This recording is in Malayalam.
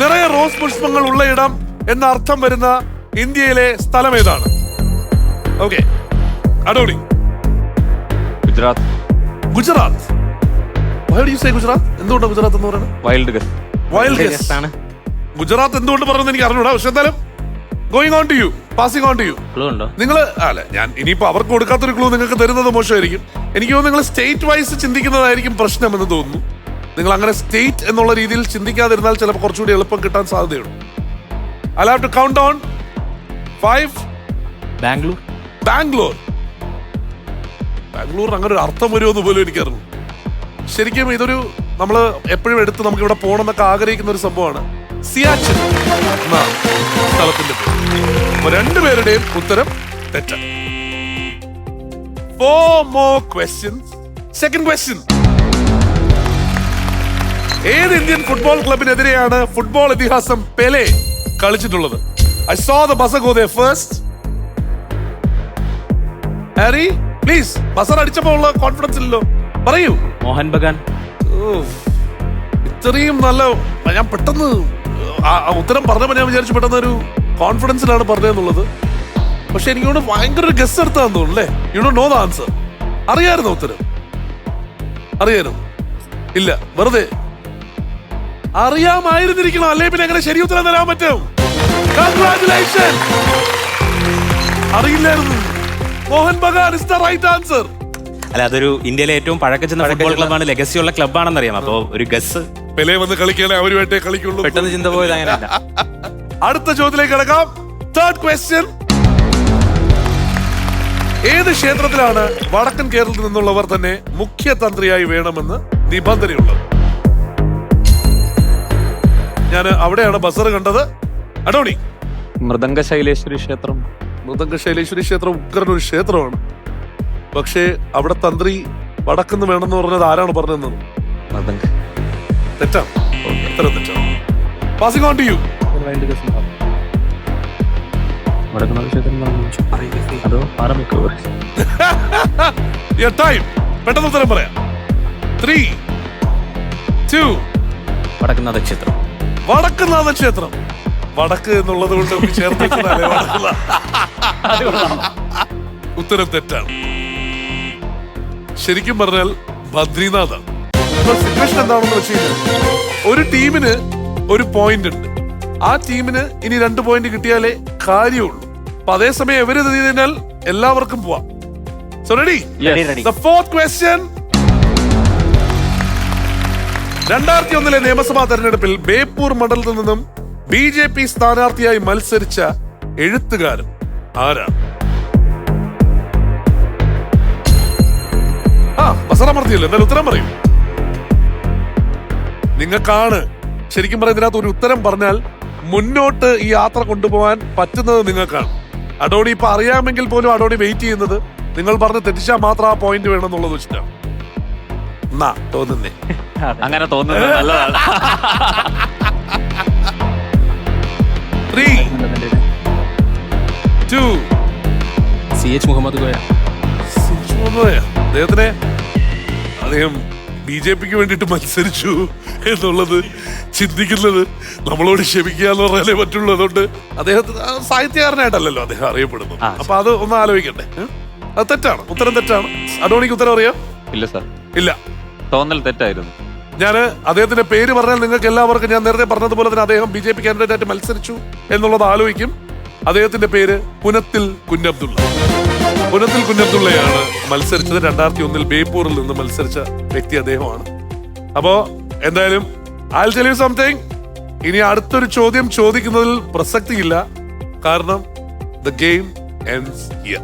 നിറയെ റോസ് പുഷ്പങ്ങൾ ഉള്ള ഇടം എന്ന അർത്ഥം വരുന്ന ഇന്ത്യയിലെ സ്ഥലം ഏതാണ്? ഓക്കെ അടോണി Gujarat. Gujarat. Do you Gujarat? എന്തുകൊണ്ടാണ് ഗുജറാത്ത് എന്ന് പറയുന്നത്? വൈൽഡ് ഗസ് വൈൽഡ് ഗസ് ആണ്. ഗുജറാത്ത് എന്തുകൊണ്ട് പറയുന്നത് എനിക്ക് അറിഞ്ഞൂടാ. പക്ഷെ എന്തായാലും going on to you passing on to you നിങ്ങൾ അല്ല ഞാൻ ഇനിയിപ്പോ അവർക്ക് കൊടുക്കാത്തൊരു ക്ലൂ നിങ്ങൾക്ക് തരുന്നത് മോശമായിരിക്കും. എനിക്ക് തോന്നുന്നു നിങ്ങൾ സ്റ്റേറ്റ് വൈസ് ചിന്തിക്കുന്നതായിരിക്കും പ്രശ്നം എന്ന് തോന്നുന്നു. നിങ്ങൾ അങ്ങനെ സ്റ്റേറ്റ് എന്നുള്ള രീതിയിൽ ചിന്തിക്കാതിരുന്നാൽ ചിലപ്പോൾ കുറച്ചുകൂടി എളുപ്പം കിട്ടാൻ സാധ്യതയുണ്ട്. I have to count on five Bangalore. Bangalore. Bangalore അങ്ങനെ ഒരു അർത്ഥം വരുമെന്ന് പോലും എനിക്കറിഞ്ഞു. ശരിക്കും ഇതൊരു നമ്മൾ എപ്പോഴും എടുത്ത് നമുക്ക് ഇവിടെ പോകണം എന്നൊക്കെ ആഗ്രഹിക്കുന്ന ഒരു സംഭവമാണ്. സിയാച്ചിൻ എന്നാണ് സ്ഥലത്തിന്റെ പേര്. രണ്ടുപേരുടെയും ഉത്തരം തെറ്റാണ്. Four more questions second question ഏത് ഇന്ത്യൻ ഫുട്ബോൾ ക്ലബിനെതിരെയാണ് ഫുട്ബോൾ ഇതിഹാസം Pele കളിച്ചിട്ടുള്ളത്? I saw the bus go the first hurry please buzzer അടിച്ചപ്പോ ഉള്ള കോൺഫിഡൻസ് ഇല്ലല്ലോ. പറയൂ. മോഹൻ ബഗാൻ. ഇത്രയും നല്ല ഞാൻ പെട്ടെന്ന് ഉത്തരം പറഞ്ഞപ്പോ ഞാൻ വിചാരിച്ചു പെട്ടെന്ന് ഒരു കോൺഫിഡൻസിലാണ് പറഞ്ഞതെന്നുള്ളത്. പക്ഷെ എനിക്ക് തോന്നുന്നു ഭയങ്കര ഒരു ഗസ് എടുത്താന്ന് തോന്നുന്നു അല്ലേ? You do know the answer അറിയായിരുന്നു ഉത്തരം? അറിയായിരുന്നു. ഇല്ല വെറുതെ അറിയാമായിരുന്നിരിക്കണം. അല്ലേ പിന്നെ എങ്ങനെ ശരി ഉത്തരം തരാൻ പറ്റും? കൺഗ്രാറ്റുലേഷൻ അറിയില്ലായിരുന്നു. Mohun Bagan is the right answer അല്ല അതൊരു ഇന്ത്യയിലെ ഏറ്റവും പഴക്കച്ചെന്ന ഫുട്ബോൾ ക്ലബ്ബാണ് ലെഗസി ഉള്ള ക്ലബ്ബാണെന്ന് അറിയാം അപ്പൊ ഒരു ഗസ് പെലെ വന്ന് കളിക്കാനേ അവരുമായിട്ടേ കളിക്കുള്ളൂ. പെട്ടെന്ന് ചിന്ത പോയത് അങ്ങനെയല്ല. അടുത്ത ചോദ്യത്തിലേക്ക് കിടക്കാം. തേർഡ് ക്വസ്റ്റ്യൻ ഏത് ക്ഷേത്രത്തിലാണ് വടക്കൻ കേരളത്തിൽ നിന്നുള്ളവർ തന്നെ മുഖ്യ തന്ത്രിയായി വേണമെന്ന് നിബന്ധനയുള്ളത്? ഞാൻ അവിടെയാണ് ബസർ കണ്ടത്. അടോണി. മൃദംഗ ശൈലേശ്വരി ക്ഷേത്രം. മൃദംഗ ശൈലേശ്വരി ക്ഷേത്രം ഉഗ്രൻ ഒരു ക്ഷേത്രമാണ്. പക്ഷേ അവിടെ തന്ത്രി വടക്കുന്ന് വേണമെന്ന് പറഞ്ഞത് ആരാണ് പറഞ്ഞതെന്ന് മൃദംഗ. Passing on to you time. പെട്ടെന്ന് ഉത്തരം പറയാം. ത്രീ ടു വടക്കുന്നാഥ ക്ഷേത്രം. വടക്കുന്നാഥ ക്ഷേത്രം വടക്ക് എന്നുള്ളത് കൊണ്ട് നമുക്ക് ചേർത്ത് വെച്ചതല്ലേ വടക്കുന്നാഥ. ഉത്തരം തെറ്റാണ്. ശരിക്കും പറഞ്ഞാൽ ബദ്രിനാഥാണ്. സിറ്റുവേഷൻ എന്താണെന്ന് വെച്ച് കഴിഞ്ഞാൽ ഒരു ടീമിന് ഒരു പോയിന്റ് ഉണ്ട്. ആ ടീമിന് ഇനി രണ്ട് പോയിന്റ് കിട്ടിയാലേ കാര്യമുള്ളൂ. അപ്പൊ അതേസമയം എവര് കഴിഞ്ഞാൽ എല്ലാവർക്കും പോവാം. So ready the fourth question. രണ്ടായിരത്തി ഒന്നിലെ നിയമസഭാ തെരഞ്ഞെടുപ്പിൽ ബേപ്പൂർ മണ്ഡലത്തിൽ നിന്നും ബി ജെ പി സ്ഥാനാർത്ഥിയായി മത്സരിച്ച എഴുത്തുകാരൻ ആരാണ് ആ ബസറമർത്തിയല്ലോ എന്തായാലും ഉത്തരം പറയും. നിങ്ങൾക്കാണ് ശരിക്കും പറഞ്ഞ ഇതിനകത്ത് ഒരു ഉത്തരം പറഞ്ഞാൽ മുന്നോട്ട് ഈ യാത്ര കൊണ്ടുപോകാൻ പറ്റുന്നത് നിങ്ങൾക്കാണ്. അടോടി ഇപ്പൊ അറിയാമെങ്കിൽ പോലും അടോടി വെയിറ്റ് ചെയ്യുന്നത് നിങ്ങൾ പറഞ്ഞ് തെറ്റിച്ചാൽ മാത്രം ആ പോയിന്റ് വേണമെന്നുള്ളത് വെച്ചിട്ടാണ്. എന്നാ തോന്നുന്നേ. അങ്ങനെ തോന്നുന്നത് നല്ലതാണ്. Three two C H Mohammed Koya. അദ്ദേഹത്തിനെ അദ്ദേഹം ബി ജെ പിക്ക് വേണ്ടിയിട്ട് മത്സരിച്ചു എന്നുള്ളത് ചിന്തിക്കുന്നത് നമ്മളോട് ക്ഷമിക്കുക എന്ന് പറയാനേ പറ്റുള്ളൂ. അതുകൊണ്ട് അദ്ദേഹത്തിന് സാഹിത്യകാരനായിട്ടല്ലല്ലോ അദ്ദേഹം അറിയപ്പെടുന്നു അപ്പൊ അത് ഒന്ന് ആലോചിക്കണ്ടേ അത് തെറ്റാണ്. ഉത്തരം തെറ്റാണ്. അഡോണിക്ക് ഉത്തരം അറിയാം? ഇല്ല സാർ. ഇല്ല. തോന്നൽ തെറ്റായിരുന്നു. ഞാൻ അദ്ദേഹത്തിന്റെ പേര് പറഞ്ഞാൽ നിങ്ങൾക്ക് എല്ലാവർക്കും ഞാൻ നേരത്തെ പറഞ്ഞതുപോലെ തന്നെ അദ്ദേഹം ബി ജെ പി കാൻഡിഡേറ്റ് ആയിട്ട് മത്സരിച്ചു എന്നുള്ളത് ആലോചിക്കും. അദ്ദേഹത്തിന്റെ പേര് പുനത്തിൽ കുഞ്ഞബ്ദുള്ള. പുനത്തിൽ കുഞ്ഞബ്ദുള്ളയാണ് മത്സരിച്ചത്. രണ്ടായിരത്തി ഒന്നിൽ ബേപ്പൂരിൽ നിന്ന് മത്സരിച്ച വ്യക്തി അദ്ദേഹമാണ്. അപ്പോ എന്തായാലും ടെൽ യു സംതിങ് ഇനി അടുത്തൊരു ചോദ്യം ചോദിക്കുന്നതിൽ പ്രസക്തിയില്ല. കാരണം ദ ഗെയിം എൻസ് ഹിയർ